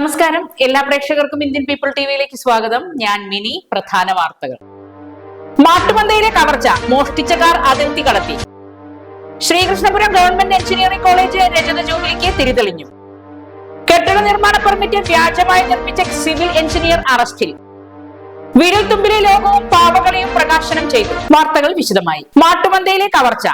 നമസ്കാരം. എല്ലാ പ്രേക്ഷകർക്കും ഇന്ത്യൻ പീപ്പിൾ ടിവിയിലേക്ക് സ്വാഗതം. ഞാൻ മിനി പ്രധാന വാർത്തകൾ. മാട്ടുമന്തയിലെ കവർച്ച മോഷ്ടിച്ച കാർ അതിർത്തി കടത്തി. ശ്രീകൃഷ്ണപുരം ഗവൺമെന്റ് എഞ്ചിനീയറിംഗ് കോളേജ് രജത ജൂബിലിക്ക് തിരിതെളിഞ്ഞു. കെട്ടിട നിർമ്മാണ പെർമിറ്റ് വ്യാജമായി നിർമ്മിച്ച സിവിൽ എഞ്ചിനീയർ അറസ്റ്റിൽ. വിരൽത്തുമ്പിലെ ലോകവും പാവകളെയും പ്രകാശനം ചെയ്തു. വാർത്തകൾ വിശദമായി. മാട്ടുമന്തയിലെ കവർച്ച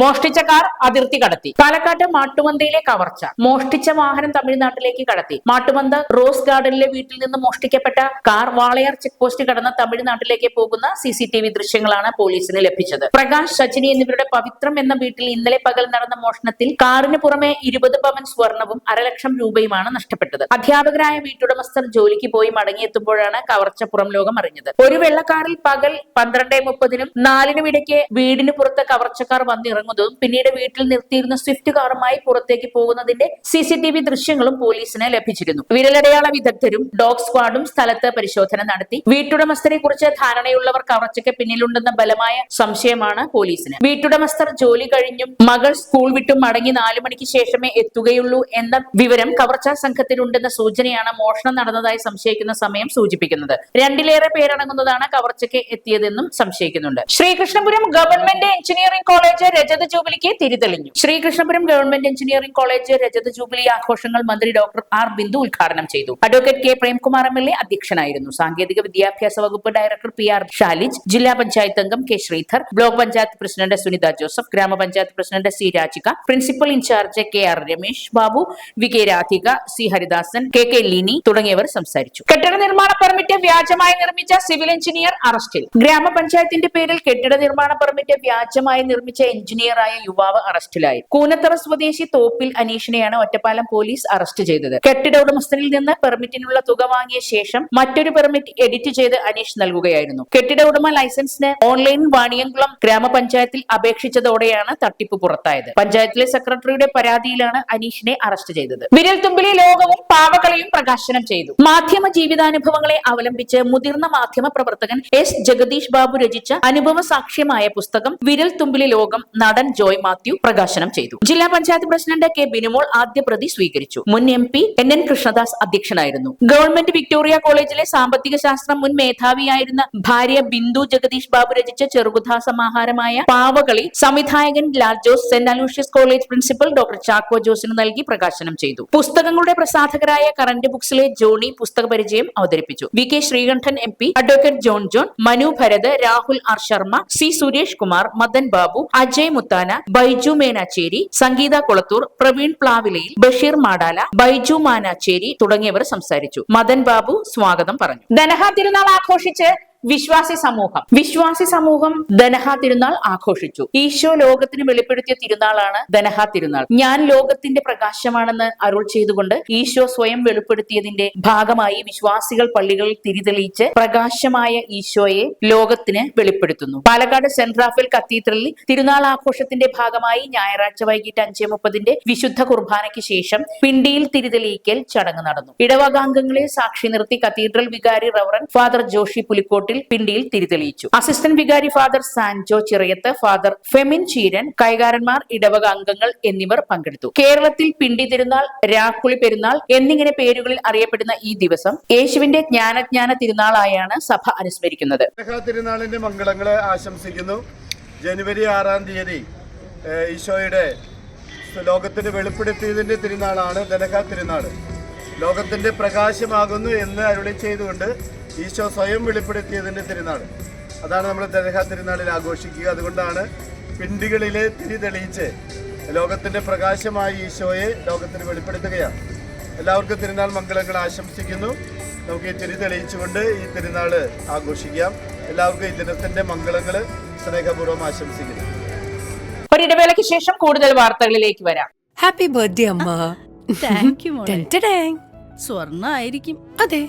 മോഷ്ടിച്ച കാർ അതിർത്തി കടത്തി. പാലക്കാട്ട് മാട്ടുമന്തയിലെ കവർച്ച. മോഷ്ടിച്ച വാഹനം തമിഴ്നാട്ടിലേക്ക് കടത്തി. മാട്ടുമന്ത റോസ് ഗാർഡനിലെ വീട്ടിൽ നിന്ന് മോഷ്ടിക്കപ്പെട്ട കാർ വാളയാർ ചെക്ക് പോസ്റ്റ് കടന്ന് തമിഴ്നാട്ടിലേക്ക് പോകുന്ന സി സി ടി വി ദൃശ്യങ്ങളാണ് പോലീസിന് ലഭിച്ചത്. പ്രകാശ് സച്ചിനി എന്നിവരുടെ പവിത്രം എന്ന വീട്ടിൽ ഇന്നലെ പകൽ നടന്ന മോഷണത്തിൽ കാറിന് പുറമെ ഇരുപത് പവൻ സ്വർണവും അരലക്ഷം രൂപയുമാണ് നഷ്ടപ്പെട്ടത്. അധ്യാപകരായ വീട്ടുടമസ്ഥർ ജോലിക്ക് പോയി മടങ്ങിയെത്തുമ്പോഴാണ് കവർച്ച പുറം ലോകം അറിഞ്ഞത്. ഒരു വെള്ളക്കാറിൽ പകൽ പന്ത്രണ്ട് മുപ്പതിനും നാലിനും ഇടയ്ക്ക് വീടിന് പുറത്ത് കവർച്ചക്കാർ വന്നിറങ്ങുന്നതും പിന്നീട് വീട്ടിൽ നിർത്തിയിരുന്ന സ്വിഫ്റ്റ് കാറുമായി പുറത്തേക്ക് പോകുന്നതിന്റെ സി സി ടി വി ദൃശ്യങ്ങളും പോലീസിന് ലഭിച്ചിരുന്നു. വിരലടയാള വിദഗ്ധരും ഡോഗ് സ്ക്വാഡും സ്ഥലത്ത് പരിശോധന നടത്തി. വീട്ടുടമസ്ഥരെ കുറിച്ച് ധാരണയുള്ളവർ കവർച്ചയ്ക്ക് പിന്നിലുണ്ടെന്ന ബലമായ സംശയമാണ് പോലീസിന്. വീട്ടുടമസ്ഥർ ജോലി കഴിഞ്ഞും മകൾ സ്കൂൾ വിട്ടും മടങ്ങി നാലു മണിക്ക് ശേഷമേ എത്തുകയുള്ളൂ എന്ന വിവരം കവർച്ചാ സംഘത്തിനുണ്ടെന്ന സൂചനയാണ് മോഷണം നടന്നതായി സംശയിക്കുന്ന സമയം സൂചിപ്പിക്കുന്നത്. രണ്ടിലേറെ പേരടങ്ങുന്നതാണ് കവർച്ചയ്ക്ക് എത്തിയതെന്നും സംശയിക്കുന്നുണ്ട്. ശ്രീകൃഷ്ണപുരം ഗവൺമെന്റ് എഞ്ചിനീയറിംഗ് കോളേജ് രജത ജൂബിലിക്ക് തിരിതെളിഞ്ഞു. ശ്രീകൃഷ്ണപുരം ഗവൺമെന്റ് എഞ്ചിനീയറിംഗ് കോളേജ് രജത ജൂബിലി ആഘോഷങ്ങൾ മന്ത്രി ഡോക്ടർ ആർ ബിന്ദു ഉദ്ഘാടനം ചെയ്തു. Advocate K Premkumar M L A അധ്യക്ഷനായിരുന്നു. സാങ്കേതിക വിദ്യാഭ്യാസ വകുപ്പ് ഡയറക്ടർ പി ആർ ഷാലിജ് ജില്ലാ പഞ്ചായത്ത് അംഗം K Sreedhar block panchayat president Sunitha Joseph ഗ്രാമപഞ്ചായത്ത് president C Rajika principal in charge K R Ramesh Babu V K Radhika C Haridasan K K Lini തുടങ്ങിയവർ സംസാരിച്ചു. കെട്ടിട നിർമ്മാണ പെർമിറ്റ് വ്യാജമായി നിർമ്മിച്ച സിവിൽ എഞ്ചിനീയർ അറസ്റ്റിൽ. ഗ്രാമപഞ്ചായത്തിന്റെ പേരിൽ കെട്ടിട നിർമ്മാണ പെർമിറ്റ് വ്യാജമായി നിർമ്മിച്ച എഞ്ചിനീയറായ യുവാവ് അറസ്റ്റിലായി. കൂനത്തറ സ്വദേശി തോപ്പിൽ അനീഷിനെയാണ് ഒറ്റപ്പാലം പോലീസ് അറസ്റ്റ് ചെയ്തത്. കെട്ടിട ഉടമസ്ഥനിൽ നിന്ന് പെർമിറ്റിനുള്ള തുക വാങ്ങിയ ശേഷം മറ്റൊരു പെർമിറ്റ് എഡിറ്റ് ചെയ്ത് അനീഷ് നൽകുകയായിരുന്നു. കെട്ടിട ഉടമ ലൈസൻസിന് ഓൺലൈൻ വാണിയംകുളം ഗ്രാമപഞ്ചായത്തിൽ അപേക്ഷിച്ചതോടെയാണ് തട്ടിപ്പ് പുറത്തായത്. പഞ്ചായത്തിലെ സെക്രട്ടറിയുടെ പരാതിയിലാണ് അനീഷിനെ അറസ്റ്റ് ചെയ്തത്. വിരൽ തുമ്പിലെ ലോകവും പാവകളെയും പ്രകാശനം ചെയ്തു. മാധ്യമ ജീവിതാനുഭവങ്ങളെ അവലംബിച്ച് മുതിർന്ന മാധ്യമ പ്രവർത്തകൻ എസ് ജഗദീഷ് ബാബു രചിച്ച അനുഭവ സാക്ഷ്യമായ പുസ്തകം വിരൽ തുമ്പിലെ ലോകം നടൻ ജോയ് മാത്യു പ്രകാശനം ചെയ്തു. ജില്ലാ പഞ്ചായത്ത് പ്രസിഡന്റ് കെ ബിനുമോൾ ആദ്യ പ്രതി സ്വീകരിച്ചു. മുൻ M P N N Krishnadas അധ്യക്ഷനായിരുന്നു. ഗവൺമെന്റ് വിക്ടോറിയ കോളേജിലെ സാമ്പത്തിക ശാസ്ത്രം മുൻ മേധാവിയായിരുന്ന ഭാര്യ ബിന്ദു ജഗദീഷ് ബാബു രചിച്ച ചെറുകഥാ സമാഹാരമായ പാവകളി സംവിധായകൻ Lal Jose saint Aloysius college principal doctor Chacko ജോസിന് നൽകി പ്രകാശനം ചെയ്തു. പുസ്തകങ്ങളുടെ പ്രസാധകരായ കറന്റ് ബുക്സിലെ ജോണി പുസ്തക പരിചയം അവതരിപ്പിച്ചു. V K Sreekandan M P advocate John John Manu Bharath Rahul R Sharma C Suresh Kumar Madan Babu Ajay Muthana Baiju Menachery Sangeetha Kolathur Praveen Plavilayil Basheer Madala Baiju Manachery തുടങ്ങിയവർ സംസാരിച്ചു. മദൻ ബാബു സ്വാഗതം പറഞ്ഞു. ധനഹ തിരുനാൾ ആഘോഷിച്ച് വിശ്വാസി സമൂഹം. വിശ്വാസി സമൂഹം ധനഹാ തിരുനാൾ ആഘോഷിച്ചു. ഈശോ ലോകത്തിന് വെളിപ്പെടുത്തിയ തിരുനാളാണ് ധനഹാ തിരുനാൾ. ഞാൻ ലോകത്തിന്റെ പ്രകാശമാണെന്ന് അരുൾ ചെയ്തുകൊണ്ട് ഈശോ സ്വയം വെളിപ്പെടുത്തിയതിന്റെ ഭാഗമായി വിശ്വാസികൾ പള്ളികളിൽ തിരിതെളിയിച്ച് പ്രകാശമായ ഈശോയെ ലോകത്തിന് വെളിപ്പെടുത്തുന്നു. പാലക്കാട് സെന്റ് റാഫേൽ കത്തീഡ്രലിൽ തിരുനാൾ ആഘോഷത്തിന്റെ ഭാഗമായി ഞായറാഴ്ച വൈകിട്ട് അഞ്ചേ മുപ്പതിന്റെ വിശുദ്ധ കുർബാനയ്ക്ക് ശേഷം പിണ്ടിയിൽ തിരിതെളിയിക്കൽ ചടങ്ങ് നടന്നു. ഇടവകാംഗങ്ങളെ സാക്ഷി നിർത്തി കത്തീഡ്രൽ വികാരി റവറൻ ഫാദർ ജോഷി പുലിക്കോട്ടിൽ പിണ്ടിയിൽ തിരിതെളിയിച്ചു. അസിസ്റ്റന്റ് വികാരി ഫാദർ സാൻജോ ചിറയത്ത് ഫാദർ ഫെമിൻ ചീരൻ കൈകാരന്മാർ ഇടവക അംഗങ്ങൾ എന്നിവർ പങ്കെടുത്തു. കേരളത്തിൽ പിണ്ടി തിരുനാൾ രാക്കുളി പെരുന്നാൾ എന്നിങ്ങനെ പേരുകളിൽ അറിയപ്പെടുന്ന ഈ ദിവസം യേശുവിന്റെ ജ്ഞാനജ്ഞാന തിരുനാളായാണ് സഭ അനുസ്മരിക്കുന്നത്. തിരുനാളിന്റെ മംഗളങ്ങളെ ആശംസിക്കുന്നു. ജനുവരി ആറാം തീയതി ഈശോയുടെ ലോകത്തിന് വെളിപ്പെടുത്തിയതിന്റെ തിരുനാളാണ് ദനഹ തിരുനാൾ. ലോകത്തിന്റെ പ്രകാശമാകുന്നു എന്ന് അരുളി ചെയ്തുകൊണ്ട് ഈശോ സ്വയം വെളിപ്പെടുത്തിയതിന്റെ തിരുനാൾ. അതാണ് നമ്മൾ ദഹ തിരുനാളിൽ ആഘോഷിക്കുക. അതുകൊണ്ടാണ് പിണ്ടികളിലെ തിരി തെളിയിച്ച് ലോകത്തിന്റെ പ്രകാശമായി ഈശോയെ ലോകത്തിന് വെളിപ്പെടുത്തുകയാണ്. എല്ലാവർക്കും തിരുനാൾ മംഗളങ്ങൾ ആശംസിക്കുന്നു. നമുക്ക് ഈ തിരി തെളിയിച്ചുകൊണ്ട് ഈ തിരുനാൾ ആഘോഷിക്കാം. എല്ലാവർക്കും ഈ ദിനത്തിന്റെ മംഗളങ്ങൾ സ്നേഹപൂർവം ആശംസിക്കുന്നു. ഒരിടവേളയ്ക്ക് ശേഷം കൂടുതൽ വാർത്തകളിലേക്ക് വരാം. ഹാപ്പി ബർത്ത്ഡേ അമ്മ. താങ്ക് യു സ്വർണ ആയിരിക്കും അതെ.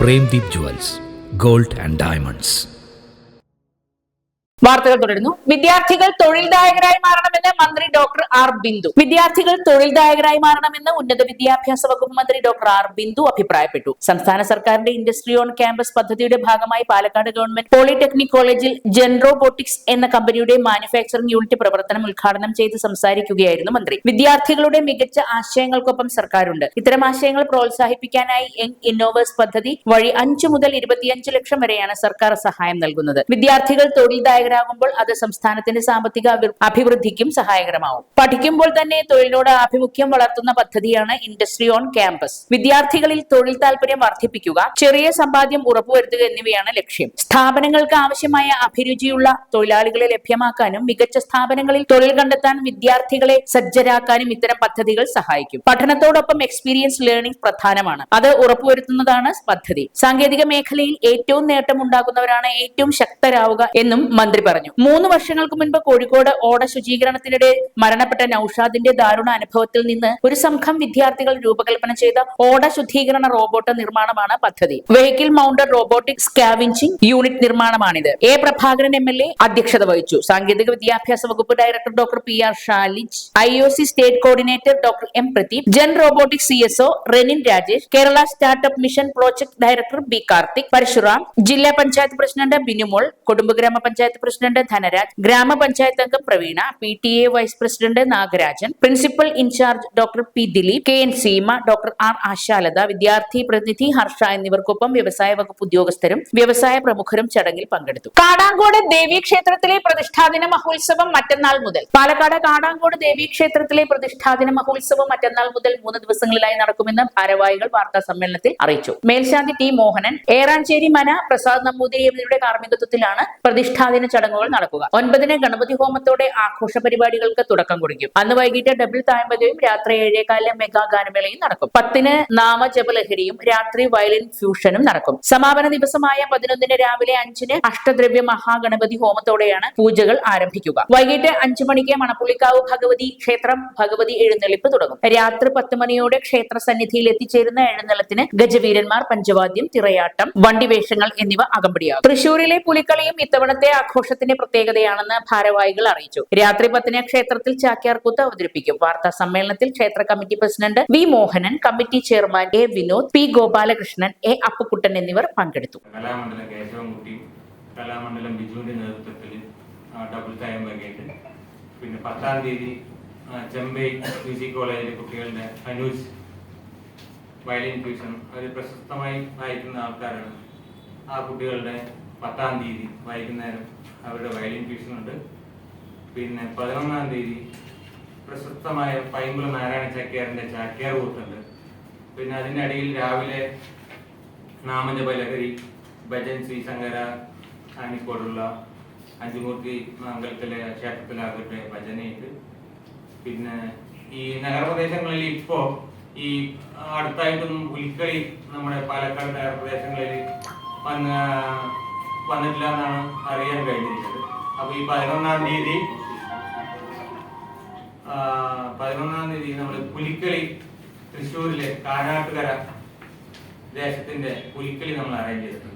Premdeep jewels gold and diamonds വാർത്തകൾ തുടരുന്നു. വിദ്യാർത്ഥികൾ തൊഴിൽദായകരായി മാറണമെന്ന് മന്ത്രി ഡോക്ടർ ആർ ബിന്ദു. വിദ്യാർത്ഥികൾ തൊഴിൽദായകരായി മാറണമെന്ന് ഉന്നത വിദ്യാഭ്യാസ വകുപ്പ് മന്ത്രി ഡോക്ടർ ആർ ബിന്ദു അഭിപ്രായപ്പെട്ടു. സംസ്ഥാന സർക്കാരിന്റെ ഇൻഡസ്ട്രി ഓൺ ക്യാമ്പസ് പദ്ധതിയുടെ ഭാഗമായി പാലക്കാട് ഗവൺമെന്റ് പോളിടെക്നിക് കോളേജിൽ ജെൻറോബോട്ടിക്സ് എന്ന കമ്പനിയുടെ മാനുഫാക്ചറിംഗ് യൂണിറ്റ് പ്രവർത്തനം ഉദ്ഘാടനം ചെയ്ത് സംസാരിക്കുകയായിരുന്നു മന്ത്രി. വിദ്യാർത്ഥികളുടെ മികച്ച ആശയങ്ങൾക്കൊപ്പം സർക്കാരുണ്ട്. ഇത്തരം ആശയങ്ങൾ പ്രോത്സാഹിപ്പിക്കാനായി യങ് ഇന്നോവേഴ്സ് പദ്ധതി വഴി അഞ്ചു മുതൽ ഇരുപത്തിയഞ്ച് ലക്ഷം വരെയാണ് സർക്കാർ സഹായം നൽകുന്നത്. വിദ്യാർത്ഥികൾ തൊഴിൽദായകരാകുമ്പോൾ അത് സംസ്ഥാനത്തിന്റെ സാമ്പത്തിക അഭി- അഭിവൃദ്ധിക്കും സഹായകരമാവും. പഠിക്കുമ്പോൾ തന്നെ തൊഴിലിനോട് ആഭിമുഖ്യം വളർത്തുന്ന പദ്ധതിയാണ് ഇൻഡസ്ട്രി ഓൺ ക്യാമ്പസ്. വിദ്യാർത്ഥികളിൽ തൊഴിൽ താല്പര്യം വർദ്ധിപ്പിക്കുക ചെറിയ സമ്പാദ്യം ഉറപ്പുവരുത്തുക എന്നിവയാണ് ലക്ഷ്യം. സ്ഥാപനങ്ങൾക്ക് ആവശ്യമായ അഭിരുചിയുള്ള തൊഴിലാളികളെ ലഭ്യമാക്കാനും മികച്ച സ്ഥാപനങ്ങളിൽ തൊഴിൽ കണ്ടെത്താൻ വിദ്യാർത്ഥികളെ സജ്ജരാക്കാനും ഇത്തരം പദ്ധതികൾ സഹായിക്കും. പഠനത്തോടൊപ്പം എക്സ്പീരിയൻസ് ലേണിംഗ് പ്രധാനമാണ്. അത് ഉറപ്പുവരുത്തുന്നതാണ് പദ്ധതി. സാങ്കേതിക മേഖലയിൽ ഏറ്റവും നേട്ടമുണ്ടാക്കുന്നവരാണ് ഏറ്റവും ശക്തരാവുക എന്നും മന്ത്രി പറഞ്ഞു. മൂന്ന് വർഷങ്ങൾക്ക് മുൻപ് കോഴിക്കോട് ഓട ശുചീകരണത്തിനിടെ മരണപ്പെട്ട നൌഷാദിന്റെ ദാരുണ അനുഭവത്തിൽ നിന്ന് ഒരു സംഘം വിദ്യാർത്ഥികൾ രൂപകൽപ്പന ചെയ്ത ഓട ശുദ്ധീകരണ റോബോട്ട് നിർമ്മാണമാണ് പദ്ധതി. Vehicle mounted robotic scavenging unit നിർമ്മാണമാണിത്. A Prabhakaran M L A അധ്യക്ഷത വഹിച്ചു. സാങ്കേതിക വിദ്യാഭ്യാസ വകുപ്പ് director doctor P R Shalij I O C state coordinator doctor M Pradeep Gen Robotic C S O Renin Rajesh Kerala startup mission project director B Karthik Parasuram ജില്ലാ panchayat president Binumol Kodumbu ഗ്രാമപഞ്ചായത്ത് president Dhanaraj ഗ്രാമപഞ്ചായത്ത് അംഗം Praveena P T A vice president Nagarajan principal in charge doctor P Dileep K N Seema doctor R Ashalatha വിദ്യാർത്ഥി പ്രതിനിധി ഹർഷ എന്നിവർക്കൊപ്പം വ്യവസായ വകുപ്പ് ഉദ്യോഗസ്ഥരും വ്യവസായ പ്രമുഖരും ചടങ്ങിൽ പങ്കെടുത്തു. കാടാങ്കോട് ദേവീക്ഷേത്രത്തിലെ പ്രതിഷ്ഠാദിന മഹോത്സവം മറ്റന്നാൾ മുതൽ. പാലക്കാട് കാടാങ്കോട് ദേവീക്ഷേത്രത്തിലെ പ്രതിഷ്ഠാദിന മഹോത്സവം മറ്റന്നാൾ മുതൽ മൂന്ന് ദിവസങ്ങളിലായി നടക്കുമെന്ന് ഭാരവാഹികൾ വാർത്താ സമ്മേളനത്തിൽ അറിയിച്ചു. മേൽശാന്തി ടി മോഹനൻ ഏറാഞ്ചേരി മന പ്രസാദ് നമ്പൂതിരി എന്നിവരുടെ കാർമ്മികത്വത്തിലാണ് പ്രതിഷ്ഠാദിന ചടങ്ങുകൾ നടക്കുക. ഒൻപതിന് ഗണപതി ഹോമത്തോടെ ആഘോഷ പരിപാടികൾക്ക് തുടക്കം കുറിക്കും. അന്ന് വൈകിട്ട് ഡബിൾ തായ്മകയും രാത്രി ഏഴേകാലിലെ മെഗാ ഗാനമേളയും നടക്കും. പത്തിന് നാമജപലഹരിയും രാത്രി വയലിൻ ഫ്യൂഷനും നടക്കും. സമാപന ദിവസമായ പതിനൊന്നിന് രാവിലെ അഞ്ചിന് അഷ്ടദ്രവ്യ മഹാഗണപതി ഹോമത്തോടെയാണ് പൂജകൾ ആരംഭിക്കുക. വൈകിട്ട് അഞ്ചു മണിക്ക് മണപ്പുള്ളിക്കാവ് ഭഗവതി ക്ഷേത്രം ഭഗവതി എഴുന്നള്ളിപ്പ് തുടങ്ങും. രാത്രി പത്ത് മണിയോടെ ക്ഷേത്ര സന്നിധിയിൽ എത്തിച്ചേരുന്ന എഴുന്നള്ളത്തിന് ഗജവീരന്മാർ പഞ്ചവാദ്യം തിറയാട്ടം വണ്ടിവേഷങ്ങൾ എന്നിവ അകമ്പടിയാകും. തൃശൂരിലെ പുലിക്കളിയും ഇത്തവണത്തെ ആഘോഷത്തിന്റെ പ്രത്യേകതയാണെന്ന് ഭാരവാഹികൾ അറിയിച്ചു. രാത്രി പത്തിന് ക്ഷേത്രത്തിൽ ചാക്യാർകൂത്ത് അവതരിപ്പിക്കും. വാർത്താ സമ്മേളനത്തിൽ ക്ഷേത്ര committee president V Mohanan committee chairman A Vinod P Gopalakrishnan A Appukuttan എന്നിവർ പങ്കെടുത്തു. കലാമണ്ഡലം കേശവൻകുട്ടിയും കലാമണ്ഡലം ബിജുവിന്റെ നേതൃത്വത്തിൽ ഡബിൾ ടൈം വൈകിട്ട് പിന്നെ പത്താം തീയതി ചെമ്പൈ മ്യൂസിക് കോളേജിലെ കുട്ടികളുടെ അനൂജ് വയലിൻ ട്യൂഷൻ. അവർ പ്രശസ്തമായി വായിക്കുന്ന ആൾക്കാരാണ്. ആ കുട്ടികളുടെ പത്താം തീയതി വൈകുന്നേരം അവരുടെ വയലിൻ ട്യൂഷൻ ഉണ്ട് പിന്നെ പതിനൊന്നാം തീയതി പ്രശസ്തമായ പൈമ്പുള നാരായണ ചാക്യാറിന്റെ ചാക്യാർ കൂത്തുണ്ട്. പിന്നെ അതിന്റെ ഇടയിൽ രാവിലെ നാമജപ ലഹരി ഭജൻ ശ്രീ ശങ്കര അഞ്ചുമൂർത്തി മംഗലത്തിലെ ക്ഷേത്രത്തിലാകട്ടെ ഭജനയുണ്ട് പിന്നെ ഈ നഗരപ്രദേശങ്ങളിൽ ഇപ്പോ ഈ അടുത്തായിട്ടൊന്നും പുലിക്കളി നമ്മുടെ പാലക്കാട് നഗരപ്രദേശങ്ങളിൽ വന്ന് വന്നിട്ടില്ല എന്നാണ് അറിയാൻ കഴിഞ്ഞിരിക്കുന്നത് അപ്പൊ ഈ പതിനൊന്നാം തീയതി പതിനൊന്നാം തീയതി നമ്മൾ പുലിക്കളി തൃശ്ശൂരിലെ കാനാട്ടുകര ദേശത്തിന്റെ പുലിക്കളി നമ്മൾ അറേഞ്ച് ചെയ്തിട്ടുണ്ട്.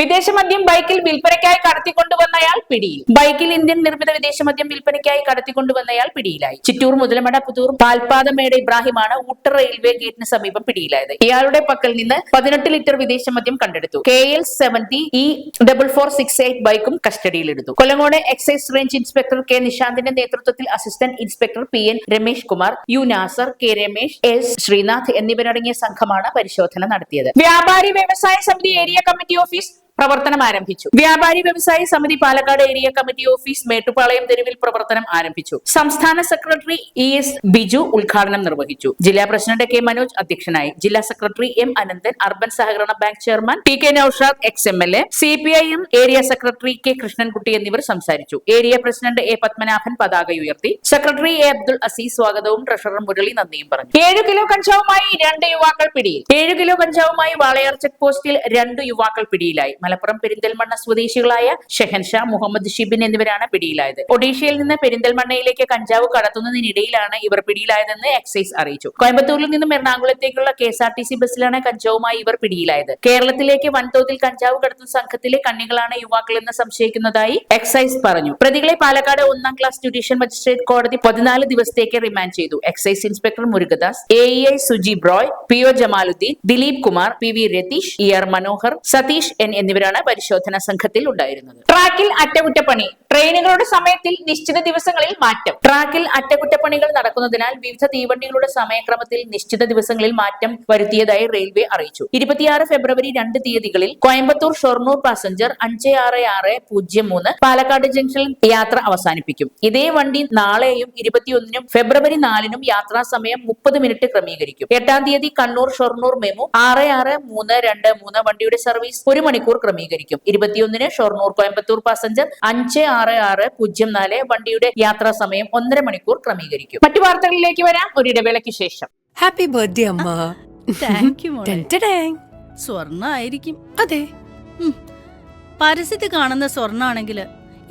വിദേശ മദ്യം ബൈക്കിൽ വിൽപ്പനയ്ക്കായി കടത്തിക്കൊണ്ടുവന്നയാൾ പിടിയിൽ. ബൈക്കിൽ ഇന്ത്യൻ നിർമ്മിത വിദേശ മദ്യം വിൽപ്പനയ്ക്കായി കടത്തിക്കൊണ്ടുവന്നയാൾ പിടിയിലായി. ചിറ്റൂർ മുതലമട പുതൂർ പാൽപാതമേട് ഇബ്രാഹിമാണ് ഊട്ടർ റെയിൽവേ ഗേറ്റിന് സമീപം പിടിയിലായത്. ഇയാളുടെ പക്കൽ നിന്ന് പതിനെട്ട് ലിറ്റർ വിദേശ മദ്യം കണ്ടെടുത്തു. K L seventy E double four six eight ബൈക്കും കസ്റ്റഡിയിലെടുത്തു Kollengode excise range inspector K നിശാന്തിന്റെ നേതൃത്വത്തിൽ assistant inspector P N Ramesh Kumar U Nasar K Ramesh S Sreenath എന്നിവരടങ്ങിയ സംഘമാണ് പരിശോധന നടത്തിയത്. വ്യാപാരി വ്യവസായ സമിതി ഏരിയ കമ്മിറ്റി ഓഫീസ് പ്രവർത്തനം ആരംഭിച്ചു. വ്യാപാരി വ്യവസായി സമിതി Palakkad area committee office Mettupalayam തെരുവിൽ പ്രവർത്തനം ആരംഭിച്ചു. സംസ്ഥാന സെക്രട്ടറി ഇ എസ് ബിജു ഉദ്ഘാടനം നിർവഹിച്ചു. ജില്ലാ പ്രസിഡന്റ് കെ മനോജ് അധ്യക്ഷനായി. ജില്ലാ സെക്രട്ടറി എം അനന്തൻ അർബൻ സഹകരണ bank chairman T K Noushad ex M L A C P I M area secretary K Krishnankutty എന്നിവർ സംസാരിച്ചു. ഏരിയ പ്രസിഡന്റ് എ പത്മനാഭൻ പതാക ഉയർത്തി. സെക്രട്ടറി എ അബ്ദുൾ അസീസ് സ്വാഗതവും ട്രഷറർ മുരളി നന്ദിയും പറഞ്ഞു. ഏഴു കിലോ കഞ്ചാവുമായി രണ്ട് യുവാക്കൾ പിടിയിൽ. ഏഴു കിലോ കഞ്ചാവുമായി വാളയാർ ചെക്ക് പോസ്റ്റിൽ രണ്ട് യുവാക്കൾ പിടിയിലായി. മലപ്പുറം പെരിന്തൽമണ്ണ സ്വദേശികളായ ഷെഹൻഷാ മുഹമ്മദ് ഷിബിൻ എന്നിവരാണ് പിടിയിലായത്. ഒഡീഷയിൽ നിന്ന് പെരിന്തൽമണ്ണയിലേക്ക് കഞ്ചാവ് കടത്തുന്നതിനിടയിലാണ് ഇവർ പിടിയിലായതെന്ന് എക്സൈസ് അറിയിച്ചു. കോയമ്പത്തൂരിൽ നിന്നും എറണാകുളത്തേക്കുള്ള K S R T C ബസ്സിലാണ് കഞ്ചാവുമായി ഇവർ പിടിയിലായത്. കേരളത്തിലേക്ക് വൻതോതിൽ കഞ്ചാവ് കടത്തുന്ന സംഘത്തിലെ കണ്ണികളാണ് യുവാക്കളെന്ന് സംശയിക്കുന്നതായി എക്സൈസ് പറഞ്ഞു. പ്രതികളെ പാലക്കാട് ഒന്നാം ക്ലാസ് ജുഡീഷ്യൽ മജിസ്ട്രേറ്റ് കോടതി പതിനാല് ദിവസത്തേക്ക് റിമാൻഡ് ചെയ്തു. Excise inspector Murugadas A I Suji Broy P O Jamaluddin Dileep Kumar P V Ratheesh E R Manohar Satheesh N എന്നിവരാണ് പരിശോധനാ സംഘത്തിൽ ഉണ്ടായിരുന്നത്. ട്രാക്കിൽ അറ്റകുറ്റപ്പണി. ട്രെയിനുകളുടെ സമയത്തിൽ നിശ്ചിത ദിവസങ്ങളിൽ മാറ്റം. ട്രാക്കിൽ അറ്റകുറ്റപ്പണികൾ നടക്കുന്നതിനാൽ വിവിധ തീവണ്ടികളുടെ സമയക്രമത്തിൽ നിശ്ചിത ദിവസങ്ങളിൽ മാറ്റം വരുത്തിയതായി റെയിൽവേ അറിയിച്ചു. ഇരുപത്തിയാറ് ഫെബ്രുവരി രണ്ട് തീയതികളിൽ കോയമ്പത്തൂർ ഷൊർണൂർ പാസഞ്ചർ അഞ്ച് ആറ് ആറ് പൂജ്യം മൂന്ന് പാലക്കാട് ജംഗ്ഷനിൽ യാത്ര അവസാനിപ്പിക്കും. ഇതേ വണ്ടി നാളെയും ഇരുപത്തിയൊന്നിനും ഫെബ്രുവരി നാലിനും യാത്രാ സമയം മുപ്പത് മിനിറ്റ് ക്രമീകരിക്കും. എട്ടാം തീയതി കണ്ണൂർ ഷൊർണൂർ മെമു ആറ് ആറ് മൂന്ന് രണ്ട് മൂന്ന് വണ്ടിയുടെ സർവീസ് ഒരു മണിക്കൂർ ക്രമീകരിക്കും. ഇരുപത്തിയൊന്നിന് ഷൊർണൂർ കോയമ്പത്തൂർ പാസഞ്ചർ അഞ്ച് ആറ് ആറ് ആറ് പൂജ്യം നാല് വണ്ടിയുടെ യാത്രാ സമയം ഒന്നര മണിക്കൂർ ക്രമീകരിക്കും. മറ്റു വാർത്തകളിലേക്ക് വരാം. ഒരു ഇടവേളയ്ക്ക് ശേഷം. ഹാപ്പി ബർത്ത്ഡേ അമ്മ. താങ്ക് യു സ്വർണ ആയിരിക്കും അതെ. പരസ്യത്തിൽ കാണുന്ന സ്വർണാണെങ്കിൽ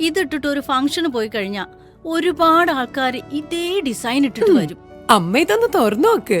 ഇതിട്ടിട്ട് ഒരു ഫംഗ്ഷന് പോയി കഴിഞ്ഞാ ഒരുപാട് ആൾക്കാർ ഇതേ ഡിസൈൻ ഇട്ടിട്ട് വരും. അമ്മ ഇതൊന്ന് തുറന്നു നോക്ക്.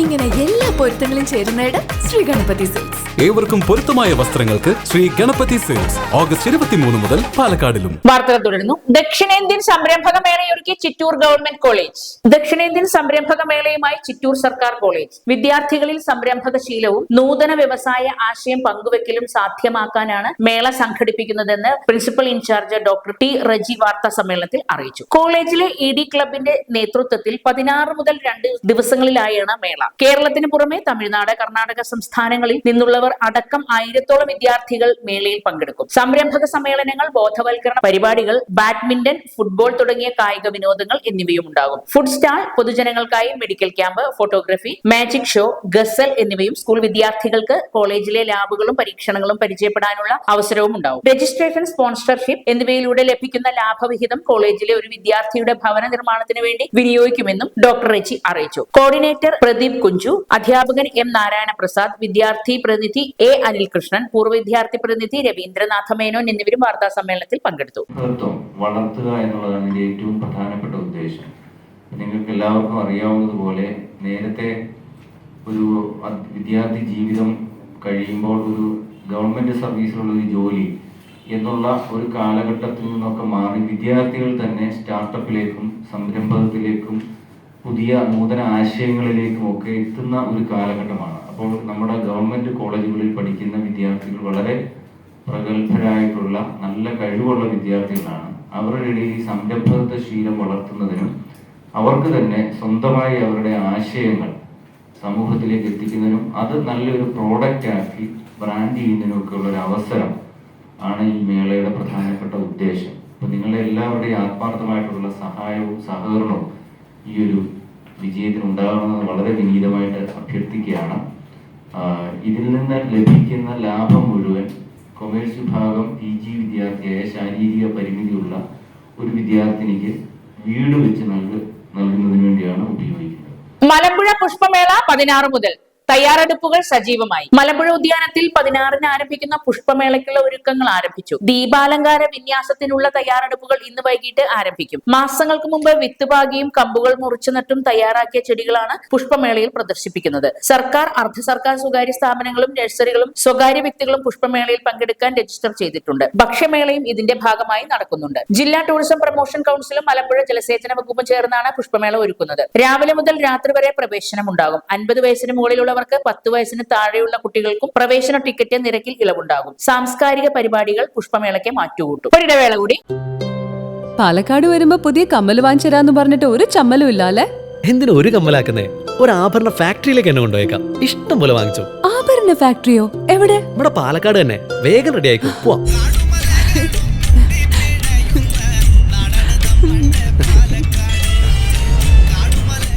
ഇങ്ങനെ എല്ലാ പൊരുത്തങ്ങളും ചേരുന്നയിടം ശ്രീ ഗണപതി സിൽക്സ് ഏവർക്കും പൊരുത്തമായ വസ്ത്രങ്ങൾക്ക് ശ്രീ ഗണപതി സിൽക്സ് ഓഗസ്റ്റ് ഇരുപത്തിമൂന്ന് മുതൽ പാലക്കാടിലും. വാർത്തകൾ തുടരുന്നു. ദക്ഷിണേന്ത്യൻ സംരംഭക മേളയൊരുക്കി ചിറ്റൂർ ഗവൺമെന്റ് കോളേജ്. ദക്ഷിണേന്ത്യൻ സംരംഭക മേളയുമായി ചിറ്റൂർ സർക്കാർ കോളേജ്. വിദ്യാർത്ഥികളിൽ സംരംഭക ശീലവും നൂതന വ്യവസായ ആശയം പങ്കുവെക്കലും സാധ്യമാക്കാനാണ് മേള സംഘടിപ്പിക്കുന്നതെന്ന് principal in charge doctor T Reji വാർത്താ സമ്മേളനത്തിൽ അറിയിച്ചു. കോളേജിലെ ഇ ഡി ക്ലബിന്റെ നേതൃത്വത്തിൽ പതിനാറ് മുതൽ രണ്ട് ദിവസങ്ങളിലായാണ് മേള കേരളത്തിന് പുറമെ തമിഴ്നാട് കർണാടക സംസ്ഥാനങ്ങളിൽ നിന്നുള്ളവർ അടക്കം ആയിരത്തോളം വിദ്യാർത്ഥികൾ മേളയിൽ പങ്കെടുക്കും. സംരംഭക സമ്മേളനങ്ങൾ ബോധവൽക്കരണ പരിപാടികൾ ബാഡ്മിന്റൺ ഫുട്ബോൾ തുടങ്ങിയ കായിക വിനോദങ്ങൾ എന്നിവയും ഉണ്ടാകും. Food stall പൊതുജനങ്ങൾക്കായി medical camp photography magic show ghazal എന്നിവയും സ്കൂൾ വിദ്യാർത്ഥികൾക്ക് കോളേജിലെ ലാബുകളും പരീക്ഷണങ്ങളും പരിചയപ്പെടാനുള്ള അവസരവും ഉണ്ടാവും രജിസ്ട്രേഷൻ സ്പോൺസർഷിപ്പ് എന്നിവയിലൂടെ ലഭിക്കുന്ന ലാഭവിഹിതം കോളേജിലെ ഒരു വിദ്യാർത്ഥിയുടെ ഭവന നിർമ്മാണത്തിന് വേണ്ടി വിനിയോഗിക്കുമെന്നും ഡോക്ടർ റെച്ചി അറിയിച്ചു. കോർഡിനേറ്റർ പ്രദീപ് കുഞ്ചു അധ്യാപകൻ എം നാരായണ പ്രസാദ് വിദ്യാർത്ഥി പ്രതിനിധി എ അനിൽകൃഷ്ണൻ പൂർവ വിദ്യാർത്ഥി പ്രതിനിധി രവീന്ദ്രനാഥ മേനോൻ എന്നിവരും വാർത്താ സമ്മേളനത്തിൽ പങ്കെടുത്തു. വളർത്തുക എന്നുള്ളതാണ് ഏറ്റവും പ്രധാനപ്പെട്ട ഉദ്ദേശം. നിങ്ങൾക്ക് എല്ലാവർക്കും അറിയാവുന്നതുപോലെ നേരത്തെ ഒരു വിദ്യാർത്ഥി ജീവിതം കഴിയുമ്പോൾ ഒരു ഗവൺമെന്റ് സർവീസിലുള്ള ഒരു ജോലി എന്നുള്ള ഒരു കാലഘട്ടത്തിൽ നിന്നൊക്കെ മാറി വിദ്യാർത്ഥികൾ തന്നെ സ്റ്റാർട്ടപ്പിലേക്കും സംരംഭകത്തിലേക്കും പുതിയ നൂതന ആശയങ്ങളിലേക്കും ഒക്കെ എത്തുന്ന ഒരു കാലഘട്ടമാണ്. അപ്പോൾ നമ്മുടെ ഗവൺമെന്റ് കോളേജുകളിൽ പഠിക്കുന്ന വിദ്യാർത്ഥികൾ വളരെ പ്രഗത്ഭരായിട്ടുള്ള നല്ല കഴിവുള്ള വിദ്യാർത്ഥികളാണ്. അവരുടെ ഇടയിൽ ഈ സംരംഭകത്വ ശീലം വളർത്തുന്നതിനും അവർക്ക് തന്നെ സ്വന്തമായി അവരുടെ ആശയങ്ങൾ സമൂഹത്തിലേക്ക് എത്തിക്കുന്നതിനും അത് നല്ലൊരു പ്രോഡക്റ്റ് ആക്കി ബ്രാൻഡ് ചെയ്യുന്നതിനും ഒക്കെ ഉള്ള ഒരു അവസരം ആണ് ഈ മേളയുടെ പ്രധാനപ്പെട്ട ഉദ്ദേശം. അപ്പൊ നിങ്ങളുടെ എല്ലാവരുടെയും ആത്മാർത്ഥമായിട്ടുള്ള സഹായവും സഹകരണവും ഈ ഒരു വിജയത്തിന് ഉണ്ടാകണമെന്ന് വളരെ വിനീതമായിട്ട് അഭ്യർത്ഥിക്കുകയാണ്. ഇതിൽ നിന്ന് ലഭിക്കുന്ന ലാഭം മുഴുവൻ കൊമേഴ്സ് വിഭാഗം പി ജി വിദ്യാർത്ഥിയായ ശാരീരിക പരിമിതിയുള്ള ഒരു വിദ്യാർത്ഥിനിക്ക് വീട് വെച്ച് നൽക നൽകുന്നതിന് വേണ്ടിയാണ് ഉപയോഗിക്കുന്നത്. മലമ്പുഴ പുഷ്പമേള പതിനാറ് മുതൽ. തയ്യാറെടുപ്പുകൾ സജീവമായി. മലമ്പുഴ ഉദ്യാനത്തിൽ പതിനാറിന് ആരംഭിക്കുന്ന പുഷ്പമേളയ്ക്കുള്ള ഒരുക്കങ്ങൾ ആരംഭിച്ചു. ദീപാലങ്കാര വിന്യാസത്തിനുള്ള തയ്യാറെടുപ്പുകൾ ഇന്ന് വൈകിട്ട് ആരംഭിക്കും. മാസങ്ങൾക്ക് മുമ്പ് വിത്ത് പാകിയും കമ്പുകൾ മുറിച്ചു നട്ടും തയ്യാറാക്കിയ ചെടികളാണ് പുഷ്പമേളയിൽ പ്രദർശിപ്പിക്കുന്നത്. സർക്കാർ അർദ്ധ സർക്കാർ സ്വകാര്യ സ്ഥാപനങ്ങളും നഴ്സറികളും സ്വകാര്യ വ്യക്തികളും പുഷ്പമേളയിൽ പങ്കെടുക്കാൻ രജിസ്റ്റർ ചെയ്തിട്ടുണ്ട്. ഭക്ഷ്യമേളയും ഇതിന്റെ ഭാഗമായി നടക്കുന്നുണ്ട്. ജില്ലാ ടൂറിസം പ്രൊമോഷൻ കൌൺസിലും മലമ്പുഴ ജലസേചന വകുപ്പും ചേർന്നാണ് പുഷ്പമേള ഒരുക്കുന്നത്. രാവിലെ മുതൽ രാത്രി വരെ പ്രവേശനം ഉണ്ടാകും അൻപത് വയസ്സിന് മുകളിലുള്ളവർക്ക് പത്ത് വയസ്സിന് താഴെയുള്ള കുട്ടികൾക്കും പ്രവേശന ടിക്കറ്റ് നിരക്കിൽ ഇളവുണ്ടാകും. സാംസ്കാരിക പരിപാടികൾ പുഷ്പമേളയ്ക്ക് മാറ്റുകൂട്ടും. ഒരിടവേള കൂടി. പാലക്കാട് വരുമ്പോ പുതിയ കമ്മൽ വാങ്ങിച്ചരാന്ന് പറഞ്ഞിട്ട് ഒരു ചമ്മലും ഇല്ല അല്ലേ എന്തിനാ ഒരു കമ്മലാക്കുന്നേ? ഒരു ആഭരണ ഫാക്ടറിയിലേക്ക് എന്നെ കൊണ്ടുപോയേക്കാം. ഇഷ്ടം പോലെ വാങ്ങിച്ചു. ആഭരണ ഫാക്ടറിയോ? എവിടെ? ഇവിടെ പാലക്കാട് തന്നെ. വേഗം റെഡി ആയിക്കോ. പോവാം.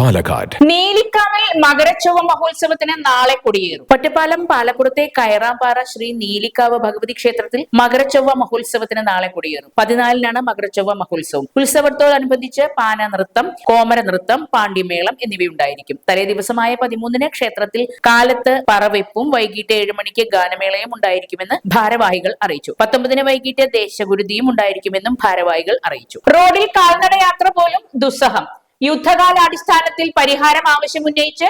Palakkad. നീലിക്കാവിൽ മകരച്ചൊവ്വ മഹോത്സവത്തിന് നാളെ കൊടിയേറും. ഒറ്റപ്പാലം പാലക്കുടത്തെ കയറാമ്പാറ ശ്രീ നീലിക്കാവ് ഭഗവതി ക്ഷേത്രത്തിൽ മകരച്ചൊവ്വ മഹോത്സവത്തിന് നാളെ കൊടിയേറും. പതിനാലിനാണ് മകരച്ചൊവ്വ മഹോത്സവം. ഉത്സവത്തോടനുബന്ധിച്ച് പാന നൃത്തം കോമര നൃത്തം പാണ്ഡ്യമേളം എന്നിവയുണ്ടായിരിക്കും. തലേ ദിവസമായ പതിമൂന്നിന് ക്ഷേത്രത്തിൽ കാലത്ത് പറവെപ്പും വൈകിട്ട് ഏഴ് മണിക്ക് ഗാനമേളയും ഉണ്ടായിരിക്കുമെന്ന് ഭാരവാഹികൾ അറിയിച്ചു. പത്തൊമ്പതിന് വൈകിട്ട് ദേശഗുരുതിയും ഉണ്ടായിരിക്കുമെന്നും ഭാരവാഹികൾ അറിയിച്ചു. റോഡിൽ കാൽനടയാത്ര പോലും ദുസ്സഹം. യുദ്ധകാലാടിസ്ഥാനത്തിൽ പരിഹാരം ആവശ്യമുന്നയിച്ച്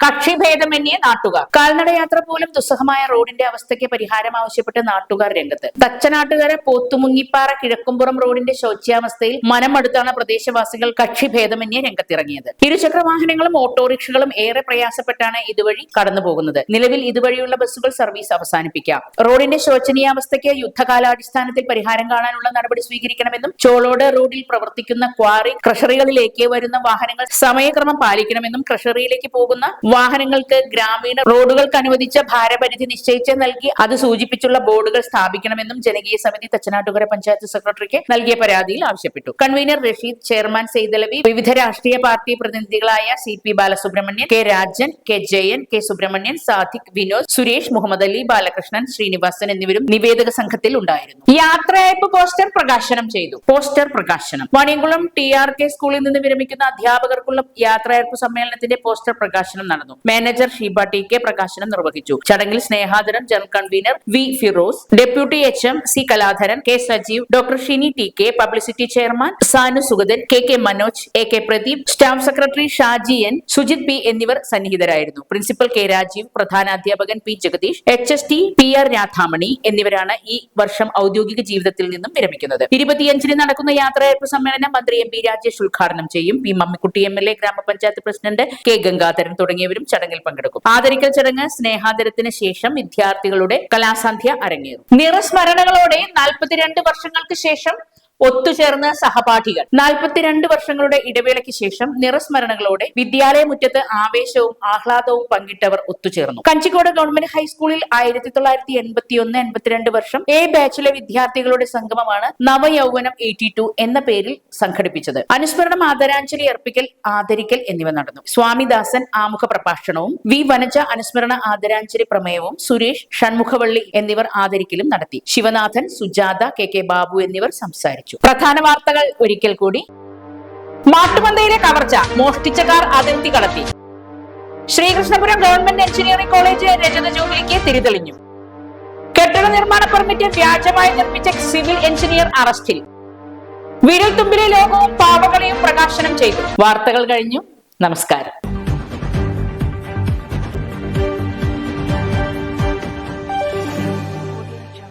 കക്ഷിഭേദമന്യേ നാട്ടുകാർ. കാൽനടയാത്ര പോലും ദുസ്സഹമായ റോഡിന്റെ അവസ്ഥയ്ക്ക് പരിഹാരം ആവശ്യപ്പെട്ട് നാട്ടുകാർ രംഗത്ത്. തച്ചനാട്ടുകാരെ പോത്തുമുങ്ങിപ്പാറ കിഴക്കുംപുറം റോഡിന്റെ ശോച്യാവസ്ഥയിൽ മനമടുത്താണ് പ്രദേശവാസികൾ കക്ഷിഭേദമന്യേ രംഗത്തിറങ്ങിയത്. ഇരുചക്ര വാഹനങ്ങളും ഓട്ടോറിക്ഷകളും ഏറെ പ്രയാസപ്പെട്ടാണ് ഇതുവഴി കടന്നു പോകുന്നത് നിലവിൽ ഇതുവഴിയുള്ള ബസ്സുകൾ സർവീസ് അവസാനിപ്പിക്കാം. റോഡിന്റെ ശോചനീയാവസ്ഥയ്ക്ക് യുദ്ധകാലാടിസ്ഥാനത്തിൽ പരിഹാരം കാണാനുള്ള നടപടി സ്വീകരിക്കണമെന്നും ചോളോട് റോഡിൽ പ്രവർത്തിക്കുന്ന ക്വാറി ക്രഷറികളിലേക്ക് വരുന്ന വാഹനങ്ങൾ സമയക്രമം പാലിക്കണമെന്നും ക്രഷറിയിലേക്ക് പോകുന്ന വാഹനങ്ങൾക്ക് ഗ്രാമീണ റോഡുകൾക്ക് അനുവദിച്ച ഭാരപരിധി നിശ്ചയിച്ച് നൽകി അത് സൂചിപ്പിച്ചുള്ള ബോർഡുകൾ സ്ഥാപിക്കണമെന്നും ജനകീയ സമിതി തച്ചനാട്ടുകര പഞ്ചായത്ത് സെക്രട്ടറിക്ക് നൽകിയ പരാതിയിൽ ആവശ്യപ്പെട്ടു. കൺവീനർ റഷീദ് ചെയർമാൻ സെയ്തലവി വിവിധ രാഷ്ട്രീയ party പ്രതിനിധികളായ C P Balasubramanian K Rajan K Jayan K Subramanian Sadiq Vinod Suresh Muhammad Ali Balakrishnan Srinivasan എന്നിവരും നിവേദക സംഘത്തിൽ ഉണ്ടായിരുന്നു. യാത്രയയപ്പ് പോസ്റ്റർ പ്രകാശനം ചെയ്തു. പോസ്റ്റർ പ്രകാശനം. വണിയംകുളം ടി ആർ കെ സ്കൂളിൽ നിന്ന് വിരമിക്കുന്ന അധ്യാപകർക്കുള്ള യാത്രയയപ്പ് സമ്മേളനത്തിന്റെ പോസ്റ്റർ പ്രകാശനം നടന്നു മാനേജർ ഷീബ ടി കെ പ്രകാശനം നിർവഹിച്ചു. ചടങ്ങിൽ സ്നേഹാദരം general convener V Firoz deputy H M C Kaladharan K Sajeev doctor Shini T K publicity chairman Sanu Sugathan K K Manoj A K Pradeep staff secretary Shaji N Sujith P എന്നിവർ സന്നിഹിതരായിരുന്നു. Principal K Rajeev പ്രധാനാധ്യാപകൻ P Jagadeesh H S T P R Radhamani എന്നിവരാണ് ഈ വർഷം ഔദ്യോഗിക ജീവിതത്തിൽ നിന്നും വിരമിക്കുന്നത്. ഇരുപത്തിയഞ്ചിന് നടക്കുന്ന യാത്രയയപ്പ് സമ്മേളനം മന്ത്രി എം പി രാജേഷ് ഉദ്ഘാടനം ചെയ്യും. P Mammikutty M L A ഗ്രാമപഞ്ചായത്ത് പ്രസിഡന്റ് കെ ഗംഗാധരൻ തുടങ്ങിയവരും ചടങ്ങിൽ പങ്കെടുക്കും. ആദരിക്കൽ ചടങ്ങ് സ്നേഹാദരത്തിന് ശേഷം വിദ്യാർത്ഥികളുടെ കലാസന്ധ്യ അരങ്ങേറും. നിറസ്മരണകളോടെ നാൽപ്പത്തിരണ്ട് വർഷങ്ങൾക്ക് ശേഷം ഒത്തുചേർന്ന സഹപാഠികൾ. നാൽപ്പത്തിരണ്ട് വർഷങ്ങളുടെ ഇടവേളയ്ക്ക് ശേഷം നിറസ്മരണകളോടെ വിദ്യാലയ മുറ്റത്ത് ആവേശവും ആഹ്ലാദവും പങ്കിട്ടവർ ഒത്തുചേർന്നു. കഞ്ചിക്കോട് ഗവൺമെന്റ് ഹൈസ്കൂളിൽ ആയിരത്തി തൊള്ളായിരത്തി എൺപത്തി ഒന്ന് എൺപത്തിരണ്ട് വർഷം എ ബാച്ചിലെ വിദ്യാർത്ഥികളുടെ സംഗമമാണ് നവയൗവനം എയ്റ്റി ടു എന്ന പേരിൽ സംഘടിപ്പിച്ചത്. അനുസ്മരണം ആദരാഞ്ജലി അർപ്പിക്കൽ ആദരിക്കൽ എന്നിവ നടന്നു. സ്വാമിദാസൻ ആമുഖ പ്രഭാഷണവും വി വനജ അനുസ്മരണ ആദരാഞ്ജലി പ്രമേയവും സുരേഷ് ഷൺമുഖവള്ളി എന്നിവർ ആദരിക്കലും നടത്തി. ശിവനാഥൻ സുജാത കെ കെ ബാബു എന്നിവർ സംസാരിച്ചു പ്രധാന വാർത്തകൾ ഒരിക്കൽ കൂടി. മാട്ടുമന്തയിലെ കവർച്ച മോഷ്ടിച്ച കാർ അതിർത്തി കടത്തി. ശ്രീകൃഷ്ണപുരം ഗവൺമെന്റ് എഞ്ചിനീയറിംഗ് കോളേജ് രജത ജൂബിലിക്ക് തിരിതെളിഞ്ഞു. കെട്ടിട നിർമ്മാണ പെർമിറ്റ് വ്യാജമായി നിർമ്മിച്ച സിവിൽ എഞ്ചിനീയർ അറസ്റ്റിൽ. വിരൽത്തുമ്പിലെ ലോകവും പാവകളെയും പ്രകാശനം ചെയ്തു. വാർത്തകൾ കഴിഞ്ഞു. നമസ്കാരം.